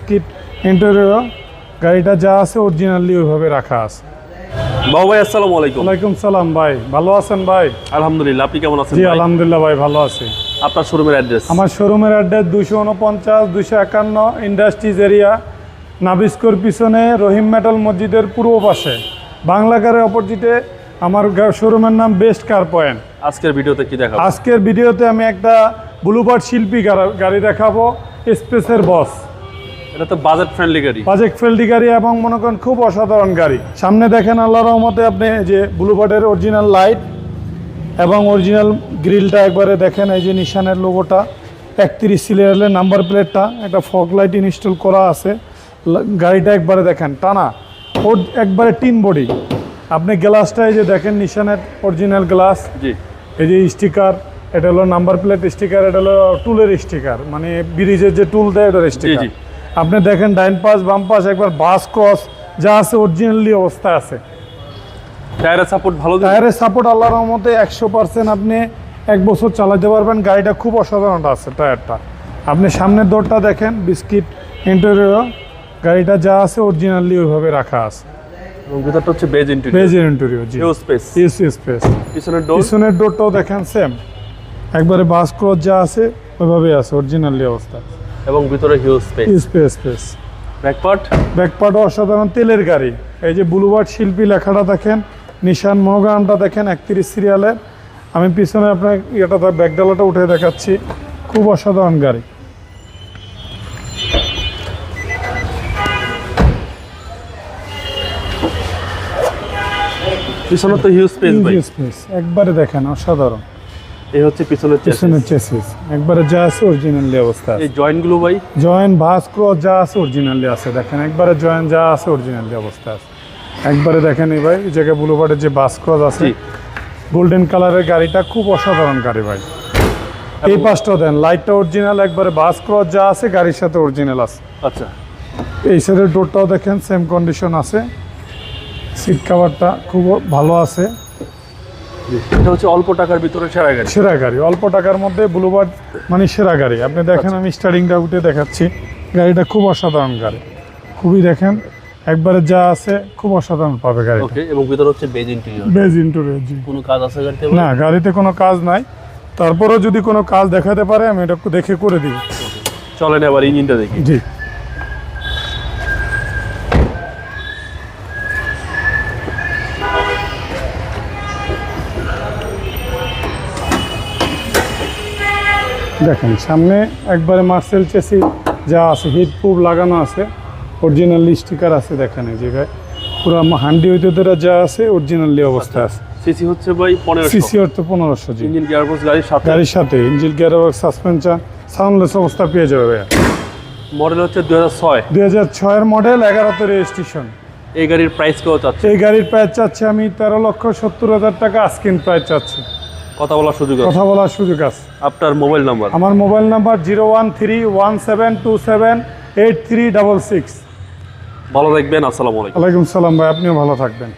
Skit interior গাড়িটা যা আছে অরিজিনালি ওইভাবে রাখা আছে। বাবু ভাই আসসালামু আলাইকুম। ওয়ালাইকুম সালাম ভাই ভালো আছেন ভাই? আলহামদুলিল্লাহ আপনি কেমন আছেন জি আলহামদুলিল্লাহ ভাই ভালো আছি। আপনার শোরুমের অ্যাড্রেস? আমার শোরুমের অ্যাড্রেস দুশো উনপঞ্চাশ দুশো একান্ন ইন্ডাস্ট্রিজ এরিয়া নাবিস্কোর পিছনে রহিম মেটাল মসজিদের পূর্ব পাশে। বাংলা কারের অপোজিটে আমার শোরুমের নাম বেস্ট কার পয়েন্ট। আজকের ভিডিওতে কি দেখাবো? আজকের ভিডিওতে আমি একটা ব্লুবার্ড শিল্পী গাড়ি দেখাবো স্পেসের বস। এটা তো বাজেট ফ্রেন্ডলি গাড়ি। বাজেট ফেল্ডি গাড়ি এবং মনে করেন খুব অসাধারণ গাড়ি। সামনে দেখেন আল্লাহ রহমতে আপনি যে ব্লুবার্ডের অরিজিনাল লাইট এবং অরিজিনাল গ্রিলটা একবারে দেখেন এই যে নিশানের লোগোটা একত্রিশ সিলিয়ারের নাম্বার প্লেটটা একটা ফগ লাইট ইনস্টল করা আছে। গাড়িটা একবারে দেখেন টানা। ওর একবারে টিন বডি আপনি গ্লাসটা এই যে দেখেন নিশানের অরিজিনাল গ্লাস জি। এই যে স্টিকার এটা হলো নাম্বার প্লেট স্টিকার এটা হলো টুলের স্টিকার মানে ব্রিজের যে টুল দেয় ওটার স্টিকার। আপনি দেখেন ডাইন পাস বাম পাস একবার বাস ক্রস যা আছে অরিজিনালি অবস্থায় আছে। টায়ারের সাপোর্ট ভালো টায়ারের সাপোর্ট আল্লাহর রহমতে একশো পার্সেন্ট আপনি এক বছর চালাতে পারবেন। গাড়িটা খুব অসাধারণ আছে টায়ারটা আপনি সামনের দরটা দেখেন বিস্কিট ইন্টেরিয়র গাড়িটা যা আছে অরিজিনালি ওইভাবে রাখা আছে। এবং ভিতরটা হচ্ছে বেজ ইন্টেরিয়র বেজের ইন্টেরিয়র জি। স্পেস ইউসি স্পেস পিছনের ডোর পিছনের ডোরটাও দেখেন সেম একবারে বাস ক্রস যা আছে ওইভাবে আছে অরিজিনালি অবস্থা এবং ভিতরে huge space space space back part ব্যাকপার্টও অসাধারণ তেলের গাড়ি। এই যে ব্লুবার্ড শিল্পী লেখাটা দেখেন নিশান মনোগ্রামটা দেখেন একত্রিশ সিরিয়ালের আমি পিছনে আপনার ইয়েটা ব্যাকডালাটা উঠে দেখাচ্ছি। খুব অসাধারণ গাড়ি। পিছনে তো হিউ স্পেস ভাই। স্পেস একবারে দেখেন অসাধারণ। এই হচ্ছে পিছনের পিছনের চেসিস একবারে যা আছে অরিজিনালি অবস্থা এই জয়েন্টগুলো ভাই? জয়েন্ট ভাস ক্রস যা আছে অরিজিনালি আছে দেখেন। একবারে জয়েন্ট যা আছে অরিজিনালি অবস্থা আছে। একবারে দেখেন এই ভাই এই জায়গায় ব্লুবার্ডের যে বাস ক্রস আছে গোল্ডেন কালারের গাড়িটা খুব অসাধারণ গাড়ি ভাই। এই পাশটা দেন লাইটটা অরিজিনাল একবারে বাস ক্রস যা আছে গাড়ির সাথে অরিজিনাল আছে। আচ্ছা। এই সাইডের ডোরটাও দেখেন সেম কন্ডিশন আছে। সিট কাভারটা খুব ভালো আছে। এটা হচ্ছে অল্প টাকার ভিতরে সেরা গাড়ি। সেরা গাড়ি অল্প টাকার মধ্যে ব্লুবার্ড মানে সেরা গাড়ি। আপনি দেখেন আমি স্টারিংটা উঠে দেখাচ্ছি। গাড়িটা খুব অসাধারণ গাড়ি। খুবই দেখেন একবারে যা আছে খুব অসাধারণ পাবে গাড়িটা। ওকে এবং ভিতরে হচ্ছে বেজ ইন্টেরিয়র বেজ ইন্টুরিয়র জি। কোনো কাজ আছে গাড়িতে না গাড়িতে কোনো কাজ নাই। তারপরেও যদি কোনো কাজ দেখাতে পারে আমি এটা একটু দেখে করে দিই। চলেন এবার ইঞ্জিনটা দেখি। জি। দেখেন সামনে একবারে মার্সেল চেসি যা আছে হিট প্রুফ লাগানো আছে অরিজিনাল স্টিকার আছে দেখেন এই জায়গায় পুরো হান্ডি হইতে ধরে যা আছে অরিজিনালি অবস্থা আছে। সিসি হচ্ছে ভাই পনেরোশো। সিসি অর্থ পনেরোশো জি। ইঞ্জিন গিয়ারবক্স গাড়ির সাথে। গাড়ির সাথে ইঞ্জিন গিয়ারবক্স সাসপেনশন সাউন্ডলেস অবস্থা পেয়ে যাবে ভাইয়া। মডেল হচ্ছে দুই হাজার ছয়। দুই হাজার ছয়ের মডেল এগারোতে রেজিস্ট্রেশন এই গাড়ির প্রাইস কেউ চাচ্ছে এই গাড়ির প্রাইস চাচ্ছে আমি তেরো লক্ষ সত্তর হাজার টাকা আস্কিন প্রাইস চাচ্ছি। কথা বলার সুযোগ আছে? কথা বলার সুযোগ আছে। আপনার মোবাইল নাম্বার? আমার mobile number zero one three one seven two seven eight three double six. ভালো থাকবেন আসসালামু আলাইকুম। ওয়ালাইকুম সালাম ভাই আপনিও ভালো থাকবেন।